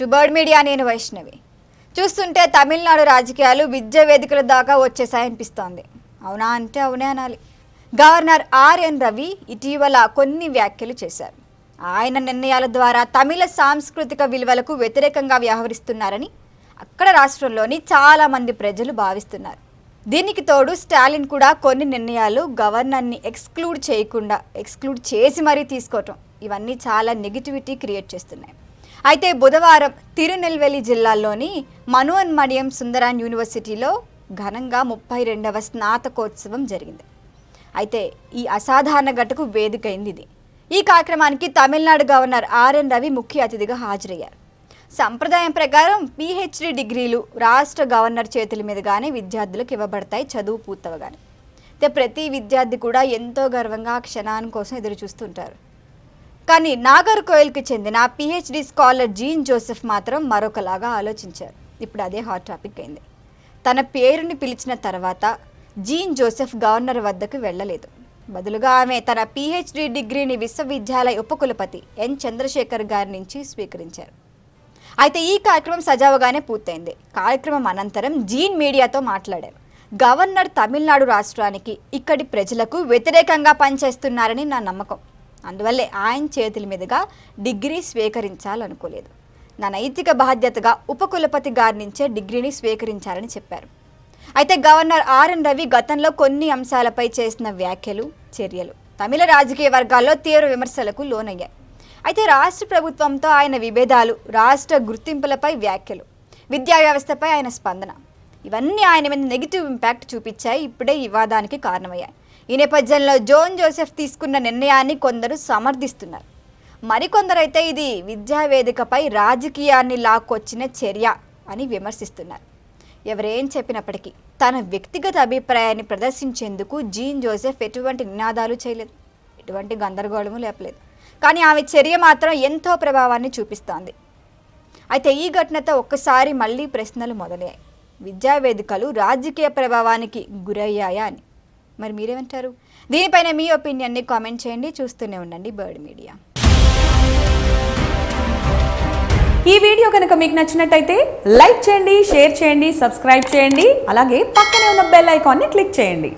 To bird media నేను వైష్ణవి. చూస్తుంటే తమిళనాడు రాజకీయాలు విద్యా వేదికల దాకా వచ్చేసాయనిపిస్తోంది అవునా అంటే అవునే అనాలి. గవర్నర్ ఆర్ఎన్ రవి ఇటీవల కొన్ని వ్యాఖ్యలు చేశారు. ఆయన నిర్ణయాల ద్వారా తమిళ సాంస్కృతిక విలువలకు వ్యతిరేకంగా వ్యవహరిస్తున్నారని అక్కడ రాష్ట్రంలోని చాలామంది ప్రజలు భావిస్తున్నారు. దీనికి తోడు స్టాలిన్ కూడా కొన్ని నిర్ణయాలు గవర్నర్ని ఎక్స్క్లూడ్ చేయకుండా ఎక్స్క్లూడ్ చేసి మరీ తీసుకోవటం. ఇవన్నీ చాలా నెగిటివిటీ క్రియేట్ చేస్తున్నాయి. అయితే బుధవారం తిరునెల్వేలి జిల్లాలోని మనువన్మడియం సుందరాన్ యూనివర్సిటీలో ఘనంగా ముప్పై రెండవ స్నాతకోత్సవం జరిగింది. అయితే ఈ అసాధారణ ఘటకు వేదికైంది ఇది. ఈ కార్యక్రమానికి తమిళనాడు గవర్నర్ ఆర్ఎన్ రవి ముఖ్య అతిథిగా హాజరయ్యారు. సంప్రదాయం ప్రకారం పిహెచ్డి డిగ్రీలు రాష్ట్ర గవర్నర్ చేతుల మీదుగానే విద్యార్థులకు ఇవ్వబడతాయి చదువు పూర్తవగానే. అయితే ప్రతి విద్యార్థి కూడా ఎంతో గర్వంగా ఆ క్షణాన్ని కోసం ఎదురు చూస్తుంటారు కానీ నాగర్ కోయిల్కి చెందిన పిహెచ్డి స్కాలర్ జీన్ జోసెఫ్ మాత్రం మరొకలాగా ఆలోచించారు. ఇప్పుడు అదే హాట్ టాపిక్ అయింది. తన పేరుని పిలిచిన తర్వాత జీన్ జోసెఫ్ గవర్నర్ వద్దకు వెళ్ళలేదు. బదులుగా ఆమె తన పిహెచ్డి డిగ్రీని విశ్వవిద్యాలయ ఉపకులపతి ఎన్ చంద్రశేఖర్ గారి నుంచి స్వీకరించారు. అయితే ఈ కార్యక్రమం సజావుగానే పూర్తయింది. కార్యక్రమం అనంతరం జీన్ మీడియాతో మాట్లాడారు. గవర్నర్ తమిళనాడు రాష్ట్రానికి ఇక్కడి ప్రజలకు వ్యతిరేకంగా పనిచేస్తున్నారని నా నమ్మకం. అందువల్లే ఆయన చేతుల మీదుగా డిగ్రీ స్వీకరించాలనుకోలేదు. నా నైతిక బాధ్యతగా ఉపకులపతి గారి నుంచే డిగ్రీని స్వీకరించాలని చెప్పారు. అయితే గవర్నర్ ఆర్ఎన్ రవి గతంలో కొన్ని అంశాలపై చేసిన వ్యాఖ్యలు చర్యలు తమిళ రాజకీయ వర్గాల్లో తీవ్ర విమర్శలకు లోనయ్యాయి. అయితే రాష్ట్ర ప్రభుత్వంతో ఆయన విభేదాలు రాష్ట్ర గుర్తింపులపై వ్యాఖ్యలు విద్యా వ్యవస్థపై ఆయన స్పందన ఇవన్నీ ఆయన మీద నెగిటివ్ ఇంపాక్ట్ చూపించాయి. ఇప్పుడే వివాదానికి కారణమయ్యాయి. ఈ నేపథ్యంలో జోన్ జోసెఫ్ తీసుకున్న నిర్ణయాన్ని కొందరు సమర్థిస్తున్నారు. మరికొందరైతే ఇది విద్యా వేదికపై రాజకీయాన్ని లాక్కొచ్చిన చర్య అని విమర్శిస్తున్నారు. ఎవరేం చెప్పినప్పటికీ తన వ్యక్తిగత అభిప్రాయాన్ని ప్రదర్శించేందుకు జీన్ జోసెఫ్ ఎటువంటి నినాదాలు చేయలేదు. ఎటువంటి గందరగోళము లేపలేదు. కానీ ఆమె చర్య మాత్రం ఎంతో ప్రభావాన్ని చూపిస్తోంది. అయితే ఈ ఘటనతో ఒక్కసారి మళ్ళీ ప్రశ్నలు మొదలయ్యాయి. విద్యా వేదికలు రాజకీయ ప్రభావానికి గురయ్యాయా అని. మరి మీరేమంటారు? దీనిపైన మీ ఒపీనియన్ని కామెంట్ చేయండి. చూస్తూనే ఉండండి బర్డ్ మీడియా. ఈ వీడియో కనుక మీకు నచ్చినట్టయితే లైక్ చేయండి షేర్ చేయండి సబ్స్క్రైబ్ చేయండి. అలాగే పక్కనే ఉన్న బెల్ ఐకాన్ని క్లిక్ చేయండి.